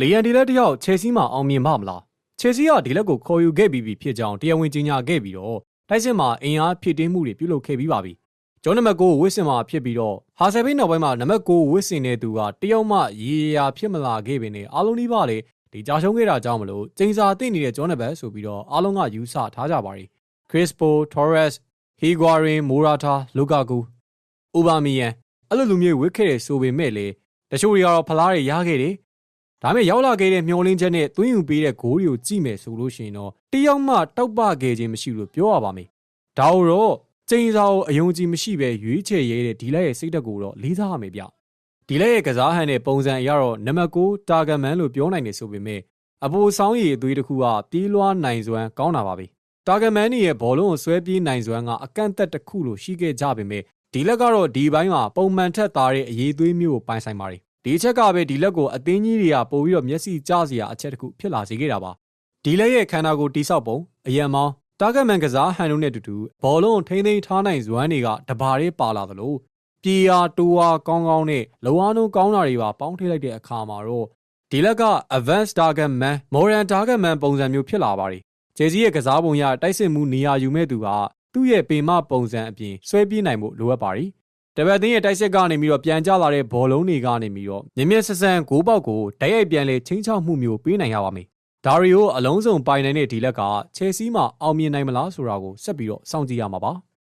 လီယန်ဒီလက်တယောက်ချယ်ဆီမှာအောင်မြင်ပါမလားချယ်ဆီကဒီလက်ကိုခေါ်ယူခဲ့ပြီးပြီဖြစ်ကြောင်းတရားဝင်ကြေညာခဲ့ပြီးတော့တိုက်စစ်မှာအင်အားဖြစ်တင်းမှုတွေပြုလုပ်ခဲ့ပြီးပါပြီကျောင်းနံပါတ်9ဝစ်စင်မှာဖြစ်ပြီးတော့ဟာဆယ်ဘိတ်နောက်ပိုင်းမှာနံပါတ်9ဝစ်စင်တဲ့သူကတယောက်မှရေရာဖြစ်မလာခဲ့ပင်နဲ့အားလုံးဒီပါလေဒီကြာရှုံးခဲ့တာကြောင့်မလို့ကျင်းစာသိနေတဲ့ကျောင်းနံပါတ်ဆိုပြီးတော့အားလုံးကယူဆထားကြပါရီခရစ်စပိုထော်ရက်စ်ဟီဂွာရင်မိုရာတာလူကာကူအိုဘာမီယန်အဲ့လိုလူမျိုးဝစ်ခဲ့တဲ့ဆိုပေမဲ့လေတချို့တွေကတော့ဖလားတွေရခဲ့တယ် ဒါပေမဲ့ရောက်လာခဲ့တဲ့မျောလင်းချက်နဲ့သွင်းယူပေးတဲ့ဂိုးတွေကိုကြည့်မယ်ဆိုလို့ရှိရင်တော့တယောက်မှတောက်ပခဲ့ခြင်းမရှိလို့ပြောရပါမယ်ဒါတော့ကျင်းစာကိုအယုံကြည်မရှိပဲရွေးချယ်ရဲတဲ့ဒီလက်ရဲ့စိတ်သက်ကိုတော့လေးစားရမယ်ဗျဒီလက်ရဲ့ကစားဟန်တဲ့ပုံစံအရတော့နံပါတ်6တာဂန်မန်လို့ပြောနိုင်တယ်ဆိုပေမဲ့အပိုဆောင်ရည်အသွေးတစ်ခုကပြေးလွှားနိုင်စွမ်းကောင်းတာပါပဲတာဂန်မန်ရဲ့ဘောလုံးကိုဆွဲပြေးနိုင်စွမ်းကအကန့်အသတ်တစ်ခုလို့ရှိခဲ့ကြပေမဲ့ဒီလက်ကတော့ဒီဘိုင်းမှာပုံမှန်ထက်သားတဲ့အရေးသွေးမျိုးကိုပိုင်ဆိုင်ပါတယ် ဒီအချက်ကပဲဒီလက်ကိုအသင်းကြီးတွေကပို့ပြီးတော့မျက်စိကျစရာအချက်တစ်ခုဖြစ်လာစေခဲ့တာပါဒီလက်ရဲ့ခန္ဓာကိုယ်တိဆောက်ပုံအယံမောင်းတာဂက်မန်ကစားဟန်တို့နဲ့တူတူဘောလုံးထိမ့်သိမ်းထားနိုင်စွမ်းတွေကတဘာလေးပါလာသလိုပြေအားတိုးအားကောင်းကောင်းနဲ့လောအားနှုံးကောင်းတာတွေပါပေါင်းထည့်လိုက်တဲ့အခါမှာတော့ဒီလက်က advanced target man modern target man ပုံစံမျိုးဖြစ်လာပါတယ်ဂျေစီရဲ့ကစားပုံရတိုက်စစ်မှုနေရာယူမဲ့သူကသူ့ရဲ့ပေမပုံစံအပြင်ဆွဲပြေးနိုင်ဖို့လိုအပ်ပါတယ် တပတ်သိန်းရဲ့တိုက်စစ်ကနေပြီးတော့ပြန်ကျလာတဲ့ဘောလုံးတွေကနေပြီးတော့မြင်မြင်ဆဆန်ဂိုးပေါက်ကိုတိုက်ရိုက်ပြန်လေချင်းချောက်မှုမျိုးပေးနိုင်ရပါမယ်ဒါရီယိုအလုံးစုံပိုင်နိုင်တဲ့ဒီလက်ကချယ်ဆီမှာအောင်မြင်နိုင်မလားဆိုတာကိုဆက်ပြီးတော့စောင့်ကြည့်ရမှာပါ